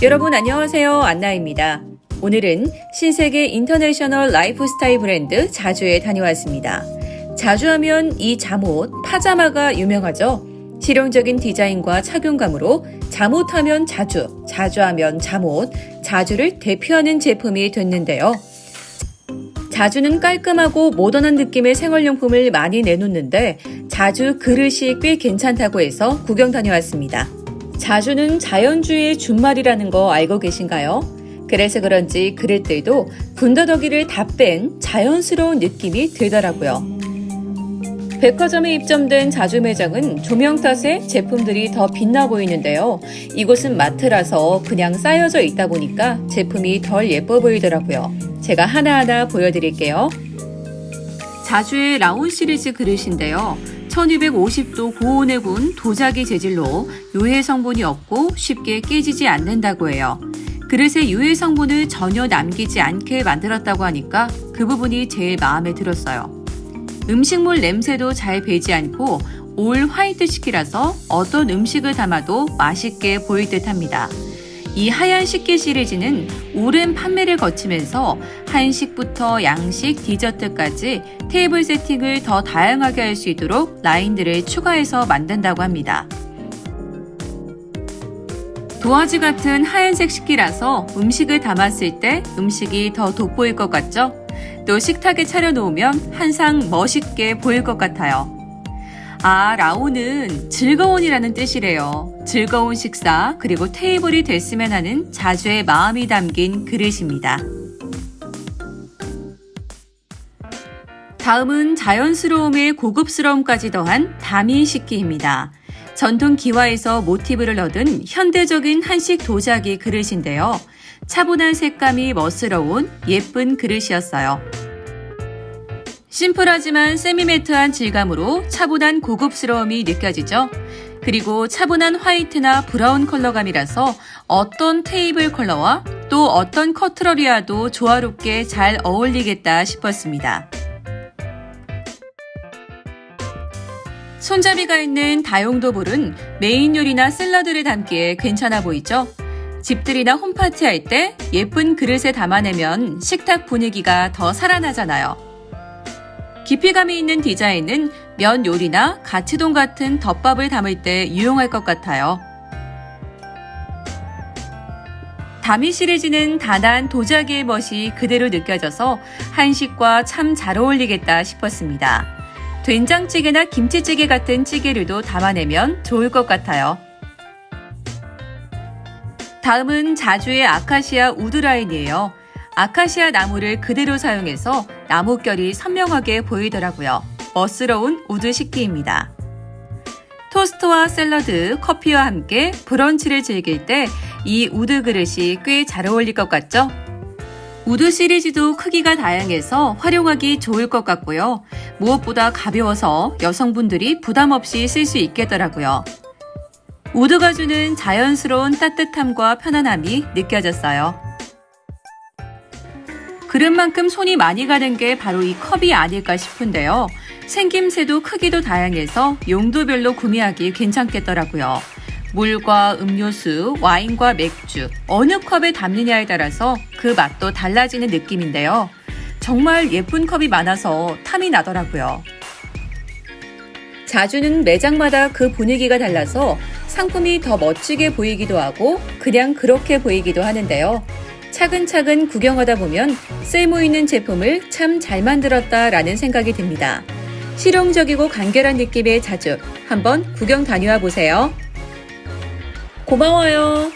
여러분 안녕하세요. 안나입니다. 오늘은 신세계 인터내셔널 라이프스타일 브랜드 자주에 다녀왔습니다. 자주하면 이 잠옷, 파자마가 유명하죠. 실용적인 디자인과 착용감으로 잠옷하면 자주, 자주하면 잠옷, 자주를 대표하는 제품이 됐는데요. 자주는 깔끔하고 모던한 느낌의 생활용품을 많이 내놓는데 자주 그릇이 꽤 괜찮다고 해서 구경 다녀왔습니다. 자주는 자연주의의 준말이라는 거 알고 계신가요? 그래서 그런지 그릇들도 군더더기를 다 뺀 자연스러운 느낌이 들더라고요. 백화점에 입점된 자주 매장은 조명 탓에 제품들이 더 빛나 보이는데요. 이곳은 마트라서 그냥 쌓여져 있다 보니까 제품이 덜 예뻐 보이더라고요. 제가 하나하나 보여드릴게요. 자주의 라온 시리즈 그릇인데요. 1250도 고온에 군 도자기 재질로 유해 성분이 없고 쉽게 깨지지 않는다고 해요. 그릇의 유해 성분을 전혀 남기지 않게 만들었다고 하니까 그 부분이 제일 마음에 들었어요. 음식물 냄새도 잘 배지 않고 올 화이트 식기라서 어떤 음식을 담아도 맛있게 보일 듯 합니다. 이 하얀 식기 시리즈는 오랜 판매를 거치면서 한식부터 양식, 디저트까지 테이블 세팅을 더 다양하게 할 수 있도록 라인들을 추가해서 만든다고 합니다. 도화지 같은 하얀색 식기라서 음식을 담았을 때 음식이 더 돋보일 것 같죠? 또 식탁에 차려놓으면 항상 멋있게 보일 것 같아요. 아, 라오는 즐거운이라는 뜻이래요. 즐거운 식사, 그리고 테이블이 됐으면 하는 자주의 마음이 담긴 그릇입니다. 다음은 자연스러움에 고급스러움까지 더한 다민 식기입니다. 전통 기와에서 모티브를 얻은 현대적인 한식 도자기 그릇인데요. 차분한 색감이 멋스러운 예쁜 그릇이었어요. 심플하지만 세미매트한 질감으로 차분한 고급스러움이 느껴지죠. 그리고 차분한 화이트나 브라운 컬러감이라서 어떤 테이블 컬러와 또 어떤 커트러리와도 조화롭게 잘 어울리겠다 싶었습니다. 손잡이가 있는 다용도 볼은 메인 요리나 샐러드를 담기에 괜찮아 보이죠? 집들이나 홈파티 할 때 예쁜 그릇에 담아내면 식탁 분위기가 더 살아나잖아요. 깊이감이 있는 디자인은 면 요리나 가치동 같은 덮밥을 담을 때 유용할 것 같아요. 다미 시리즈는 단한 도자기의 멋이 그대로 느껴져서 한식과 참 잘 어울리겠다 싶었습니다. 된장찌개나 김치찌개 같은 찌개류도 담아내면 좋을 것 같아요. 다음은 자주의 아카시아 우드라인이에요. 아카시아 나무를 그대로 사용해서 나무결이 선명하게 보이더라고요. 멋스러운 우드 식기입니다. 토스트와 샐러드, 커피와 함께 브런치를 즐길 때 이 우드 그릇이 꽤 잘 어울릴 것 같죠? 우드 시리즈도 크기가 다양해서 활용하기 좋을 것 같고요. 무엇보다 가벼워서 여성분들이 부담 없이 쓸 수 있겠더라고요. 우드가 주는 자연스러운 따뜻함과 편안함이 느껴졌어요. 그릇만큼 손이 많이 가는 게 바로 이 컵이 아닐까 싶은데요. 생김새도 크기도 다양해서 용도별로 구매하기 괜찮겠더라고요. 물과 음료수, 와인과 맥주, 어느 컵에 담느냐에 따라서 그 맛도 달라지는 느낌인데요. 정말 예쁜 컵이 많아서 탐이 나더라고요. 자주는 매장마다 그 분위기가 달라서 상품이 더 멋지게 보이기도 하고 그냥 그렇게 보이기도 하는데요. 차근차근 구경하다 보면 쓸모 있는 제품을 참 잘 만들었다라는 생각이 듭니다. 실용적이고 간결한 느낌의 자주 한번 구경 다녀와 보세요. 고마워요.